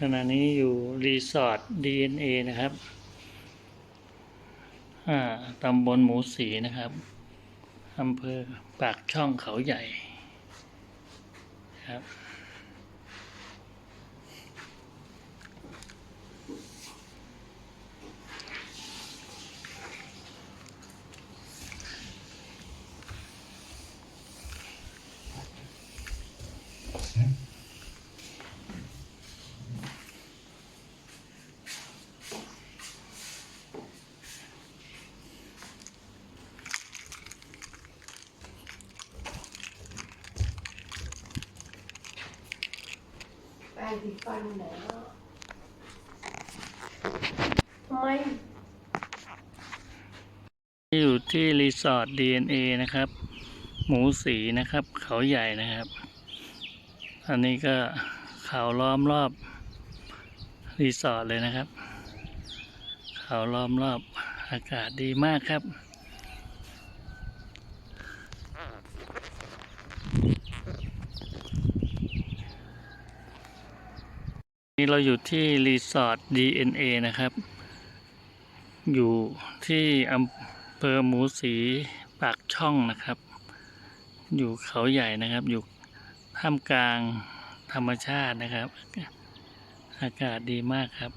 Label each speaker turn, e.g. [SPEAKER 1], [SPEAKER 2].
[SPEAKER 1] ขณะนี้อยู่รีสอร์ท DNA นะครับตำบลหมูสีนะครับอำเภอปากช่องเขาใหญ่ครับ
[SPEAKER 2] แปรงสีฟันไหนแล้วทำไม
[SPEAKER 1] อยู่ที่รีสอร์ท DNA นะครับ หมูสีนะครับ เขาใหญ่นะครับ อันนี้ก็เขาล้อมรอบ รีสอร์ทเลยนะครับ เขาล้อมรอบอากาศดีมากครับ นี่เราอยู่ที่รีสอร์ท DNA นะครับ อยู่ที่อำเภอหมูสีปากช่องนะครับ อยู่เขาใหญ่นะครับ อยู่ท่ามกลางธรรมชาตินะครับ อากาศดีมากครับ